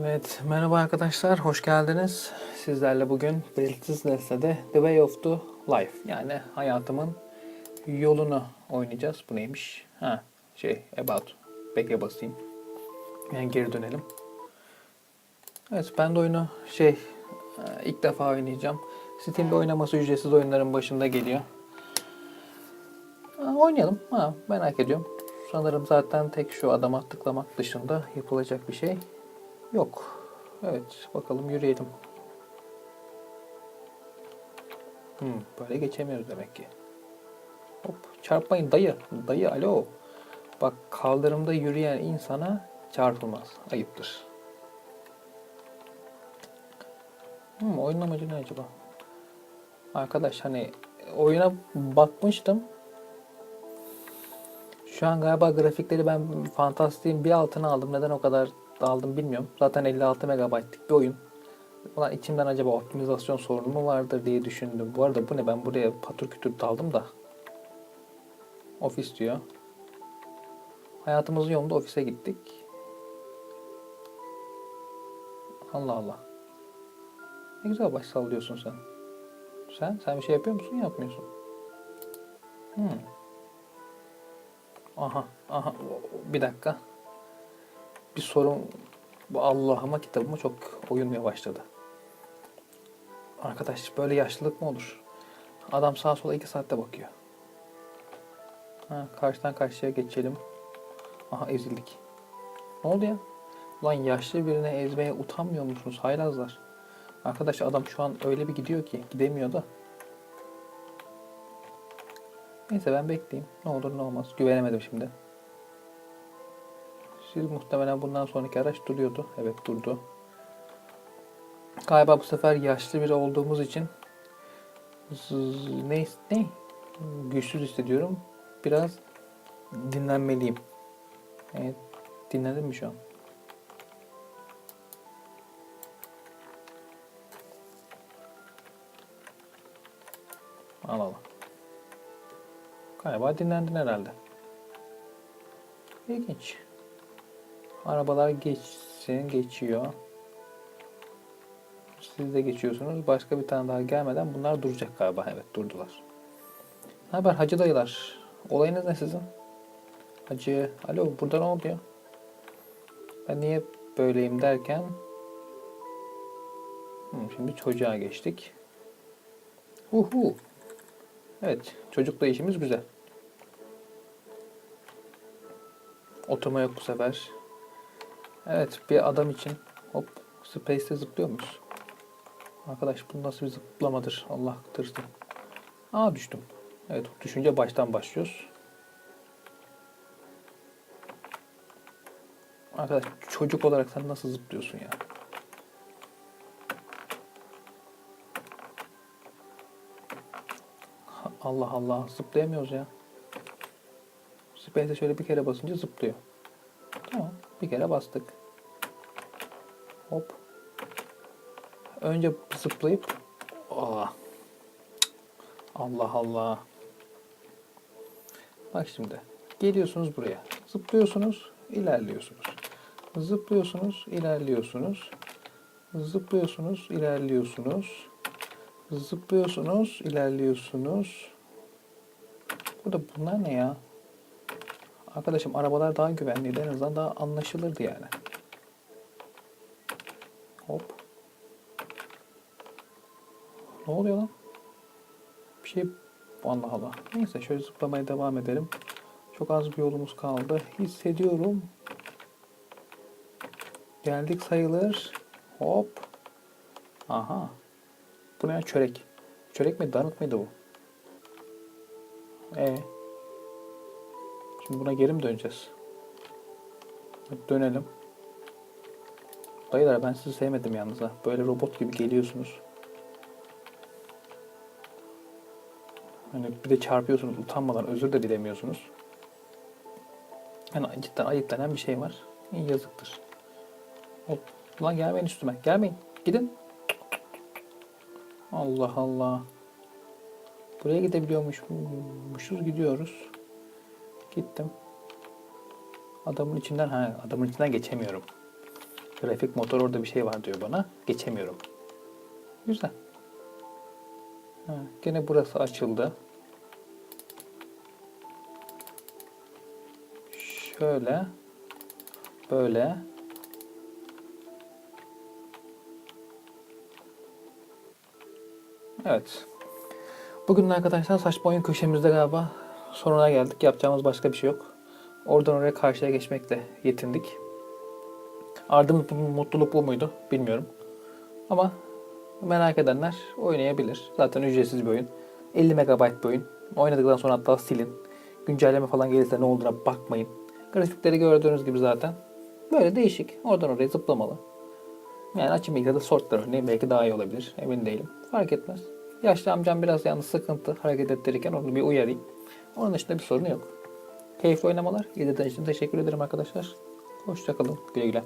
Evet, merhaba arkadaşlar, hoş geldiniz. Sizlerle bugün belirsiz nesnede The Way of the Life yani hayatımın yolunu oynayacağız. Bu neymiş? Ha, şey, About. Bekle basayım. Yani geri dönelim. Evet, ben de oyunu şey, e, ilk defa oynayacağım. Steam'de oynaması ücretsiz oyunların başında geliyor. Oynayalım. Ha, merak ediyorum. Sanırım zaten tek şu adama tıklamak dışında yapılacak bir şey Yok. Evet, bakalım yürüyelim. Hmm, böyle geçemiyoruz demek ki. Hop, çarpmayın dayı. Dayı alo. Bak kaldırımda yürüyen insana çarpılmaz. Ayıptır. Hmm, oyunun amacı ne acaba? Arkadaş hani oyuna bakmıştım. Şu an galiba grafikleri ben fantastiğin bir altına aldım. Neden o kadar aldım bilmiyorum. Zaten 56 MB'lik bir oyun. Ulan içimden acaba optimizasyon sorunu mu vardır diye düşündüm. Bu arada bu ne? Ben buraya patır kütür daldım da. Ofis diyor. Hayatımızın yolunda ofise gittik. Allah Allah. Ne güzel baş sallıyorsun sen. Sen? Sen bir şey yapıyor musun? Yapmıyorsun. Hmm. Aha, aha. Bir dakika. Bir sorun bu Allah'ıma kitabıma çok uyumaya başladı. Arkadaş böyle yaşlılık mı olur? Adam sağa sola iki saatte bakıyor. Ha, karşıdan karşıya geçelim. Aha ezildik. Ne oldu ya? Ulan yaşlı birine ezmeye utanmıyor musunuz haylazlar? Arkadaş adam şu an öyle bir gidiyor ki gidemiyor da. Neyse ben bekleyeyim. Ne olur ne olmaz. Güvenemedim şimdi. Siz muhtemelen bundan sonraki araç duruyordu. Evet durdu. Galiba bu sefer yaşlı biri olduğumuz için ne, ne? Güçsüz hissediyorum. Biraz dinlenmeliyim. Evet. Dinledin mi şu an? Al al. Galiba dinlendin herhalde. İlginç. Arabalar geçsin, geçiyor. Siz de geçiyorsunuz. Başka bir tane daha gelmeden bunlar duracak galiba. Evet durdular. Ne haber hacı dayılar? Olayınız ne sizin? Hacı, alo burada ne oluyor? Ben niye böyleyim derken şimdi çocuğa geçtik. Uhu. Evet, çocukla işimiz güzel. Oturma yok bu sefer. Evet, bir adam için hop Space'te zıplıyor muyuz? Arkadaş bu nasıl bir zıplamadır? Allah tırsın. Aa düştüm. Evet, düşünce baştan başlıyoruz. Arkadaş çocuk olarak sen nasıl zıplıyorsun ya? Allah Allah zıplayamıyoruz ya. Space'e şöyle bir kere basınca zıplıyor. Tamam bir kere bastık. Hop. Önce zıplayıp Aa. Allah Allah. Bak şimdi. Geliyorsunuz buraya. Zıplıyorsunuz, ilerliyorsunuz. Zıplıyorsunuz, ilerliyorsunuz. Zıplıyorsunuz, ilerliyorsunuz. Zıplıyorsunuz, ilerliyorsunuz. Burada bunlar ne ya? Arkadaşım arabalar daha güvenliydi. En azından daha anlaşılırdı yani. Hop. Ne oluyor lan? Bir şey... Allah Allah. Neyse şöyle zıplamaya devam edelim. Çok az bir yolumuz kaldı. Hissediyorum. Geldik sayılır. Hop. Aha. Bu ne? Çörek. Çörek mi? Donut mıydı bu? E. Şimdi buna geri mi döneceğiz? Dönelim. Dayılar ben sizi sevmedim yalnız ha. Böyle robot gibi geliyorsunuz. Hani bir de çarpıyorsunuz utanmadan özür de dilemiyorsunuz. Yani cidden ayıp denen bir şey var. İyi yazıktır. Hop. Ulan gelmeyin üstüme. Gelmeyin. Gidin. Allah Allah. Buraya gidebiliyormuşuz. Gidiyoruz. Gittim. Adamın içinden ha adamın içinden geçemiyorum. Grafik motor orada bir şey var diyor bana. Geçemiyorum. Güzel. Ha, gene burası açıldı. Şöyle. Böyle. Evet. Bugün arkadaşlar saçma oyun köşemizde galiba sonuna geldik. Yapacağımız başka bir şey yok. Oradan oraya karşıya geçmekle yetindik. Ardımız bu mutluluk bu muydu bilmiyorum. Ama merak edenler oynayabilir. Zaten ücretsiz bir oyun. 50 MB bir oyun. Oynadıktan sonra hatta silin. Güncelleme falan gelirse ne olduğuna bakmayın. Grafikleri gördüğünüz gibi zaten. Böyle değişik. Oradan oraya zıplamalı. Yani açayım bilgisayarda sortlar örneğin belki daha iyi olabilir. Emin değilim. Fark etmez. Yaşlı amcam biraz yalnız sıkıntı hareket ettirirken onu bir uyarayım. Onun dışında bir sorunu yok. Keyifli oynamalar. İzlediğiniz için teşekkür ederim arkadaşlar. Hoşçakalın. Güle güle.